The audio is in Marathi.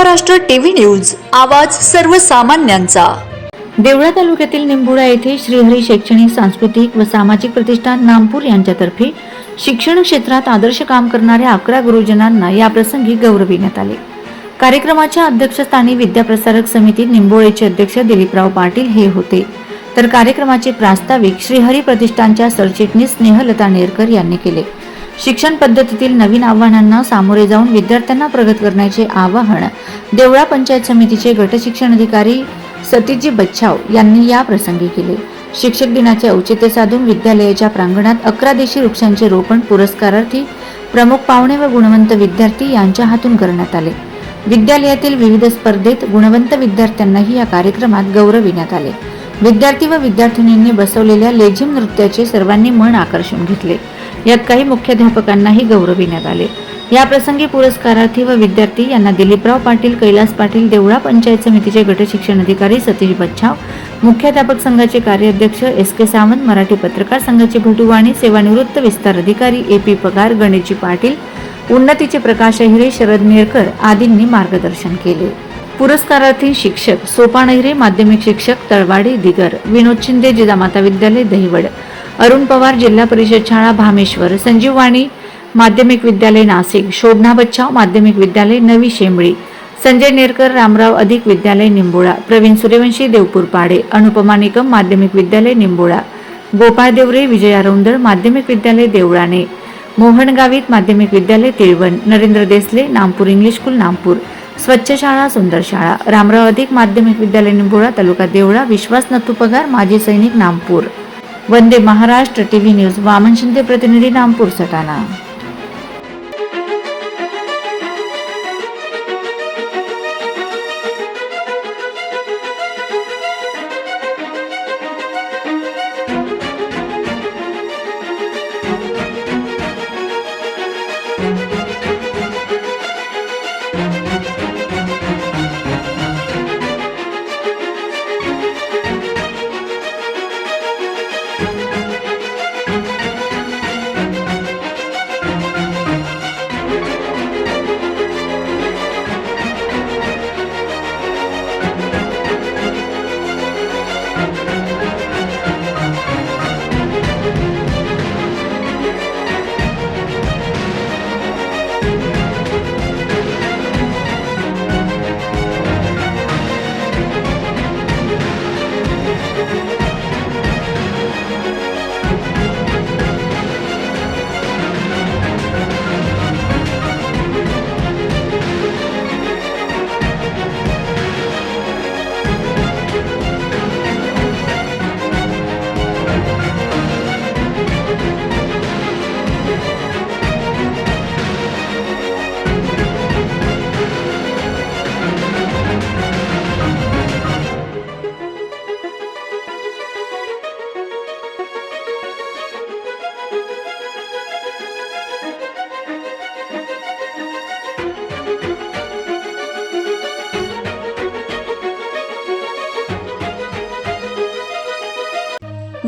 महाराष्ट्र टीव्ही न्यूज आवाज सर्वसामान्यांचा. देवळा तालुक्यातील निंबुडा येथे श्रीहरी शैक्षणिक सांस्कृतिक व सामाजिक प्रतिष्ठान नामपूर यांच्यातर्फे शिक्षण क्षेत्रात आदर्श काम करणाऱ्या अकरा गुरुजनांना या प्रसंगी गौरविण्यात आले. कार्यक्रमाच्या अध्यक्षस्थानी विद्याप्रसारक समिती निंबोळेचे अध्यक्ष दिलीपराव पाटील हे होते. तर कार्यक्रमाचे प्रास्ताविक श्रीहरी प्रतिष्ठानच्या सरचिटणीस स्नेहलता नेरकर यांनी केले. शिक्षण पद्धतीतील नवीन आव्हानांना सामोरे जाऊन विद्यार्थ्यांना प्रगत करण्याचे आवाहन देवळा पंचायत समितीचे गट शिक्षण अधिकारी सतीजी बच्छाव यांनी या प्रसंगी केले. शिक्षक दिनाचे औचित्य साधून विद्यालयाच्या प्रांगणात अकरा देशी वृक्षांचे रोपण पुरस्कारार्थी प्रमुख पाहुणे व गुणवंत विद्यार्थी यांच्या हातून करण्यात आले. विद्यालयातील विविध स्पर्धेत गुणवंत विद्यार्थ्यांनाही या कार्यक्रमात गौरविण्यात आले. विद्यार्थी व विद्यार्थिनींनी बसवलेल्या लेझिम नृत्याचे सर्वांनी मन आकर्षून घेतले. यात काही मुख्याध्यापकांनाही गौरविण्यात आले. याप्रसंगी पुरस्कारार्थी व विद्यार्थी यांना दिलीपराव पाटील कैलास पाटील देवळा पंचायत समितीचे गट शिक्षण अधिकारी सतीश बच्छाव मुख्याध्यापक संघाचे कार्याध्यक्ष एस के सावंत मराठी पत्रकार संघाचे भटुवाणी सेवानिवृत्त विस्तार अधिकारी ए पी पगार गणेशजी पाटील उन्नतीचे प्रकाश अहिरे शरद मेरकर आदींनी मार्गदर्शन केले. पुरस्कारार्थी शिक्षक सोपान अहिरे माध्यमिक शिक्षक तळवाडी दिगर विनोद शिंदे जिजामाता विद्यालय दहिवड अरुण पवार जिल्हा परिषद शाळा भामेश्वर संजीव वाणी माध्यमिक विद्यालय नाशिक शोभना बच्चाव माध्यमिक विद्यालय नवी शेंबळी संजय नेरकर रामराव अधिक विद्यालय निंबोळा प्रवीण सूर्यवंशी देवपूर पाडे अनुपमा निकम माध्यमिक विद्यालय निंबोळा गोपाळ देवरे विजया रौंदळ माध्यमिक विद्यालय देवळाणे मोहन गावित माध्यमिक विद्यालय तिळवण नरेंद्र देसले नामपूर इंग्लिश स्कूल नामपूर स्वच्छ शाळा सुंदर शाळा रामराव अधिक माध्यमिक विद्यालय निंबोळा तालुका देवळा विश्वास नथू पगार माजी सैनिक नामपूर. वंदे महाराष्ट्र टीव्ही न्यूज वामन शिंदे प्रतिनिधी नामपूर सटाणा.